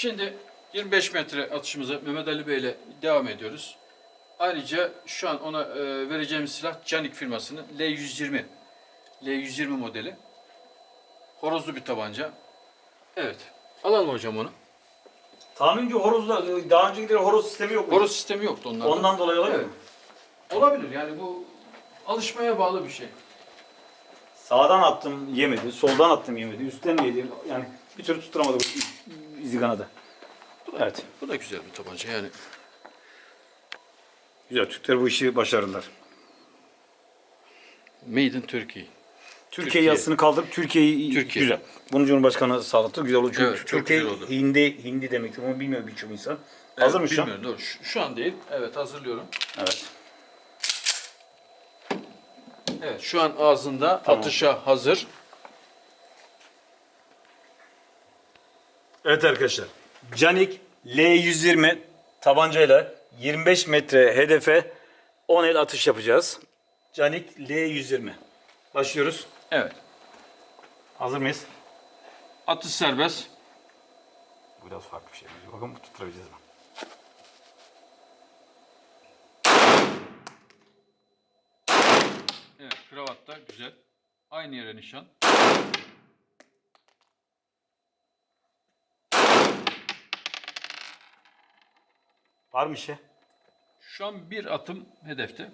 Şimdi 25 metre atışımıza Mehmet Ali Bey ile devam ediyoruz. Ayrıca şu an ona e, vereceğimiz silah Canik firmasının L120. L120 modeli. Horozlu bir tabanca. Evet. Alalım hocam onu. Tahminimce horozla, daha öncekileri horoz sistemi yok. Horoz sistemi yoktu onlarda. Ondan dolayı olabilir mi? Olabilir yani bu alışmaya bağlı bir şey. Sağdan attım yemedi, soldan attım yemedi, üstten yedi. Yani bir türlü tutturamadı bu iziganada. Evet. Bu da güzel bir tabanca yani. Güzel. Türkler bu işi başarırlar. Made in Turkey. Türkiye yazısını kaldırıp Türkiye'yi Türkiye. güzel. Bunu Cumhurbaşkanı sağlattı. Güzel oldu. Çünkü Evet, Türkiye güzel oldu. hindi hindi demektir. Onu bilmiyor birçok insan. Evet, Hazır mı şu an? Bilmiyorum doğru. Şu, şu an değil. Evet hazırlıyorum. Evet. Evet şu an ağzında Tamam. atışa hazır. Evet arkadaşlar. Canik L120 tabancayla 25 metre hedefe 10 el atış yapacağız. Canik L120. Başlıyoruz. Evet. Hazır mıyız? Atış serbest. Biraz farklı bir şey. Bakalım tutturabileceğiz mi? Evet kravatta güzel. Aynı yere nişan. Var mı şey? Şu an bir atım hedefte.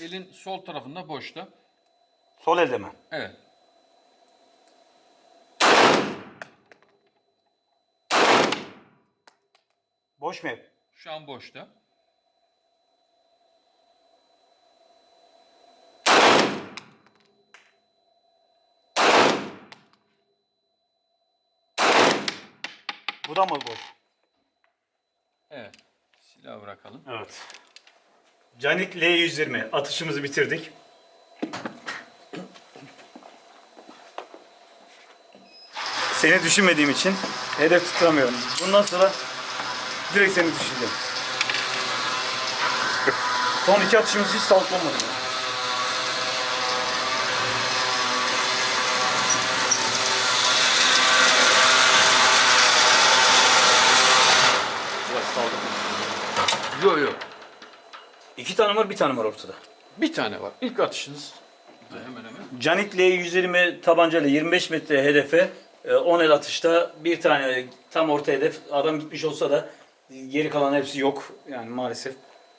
Elin sol tarafında boşta. Sol elde mi? Evet. Boş mu hep? Şu an boşta. Bu da mı boş? Evet. Silahı bırakalım. Evet. Canik L120 atışımızı bitirdik. Seni düşünmediğim için hedef tutamıyorum. Bundan sonra direkt seni düşüneceğim. Son iki atışımız hiç sağlıklı olmadı. Biraz saldım. Yok yok. İki tane var, bir tane var ortada. Bir tane var. İlk atışınız. Hemen hemen. Canik L120 tabancayla 25 metre hedefe e, 10 el atışta bir tane tam orta hedef. Adam gitmiş olsa da geri kalan hepsi yok. Yani maalesef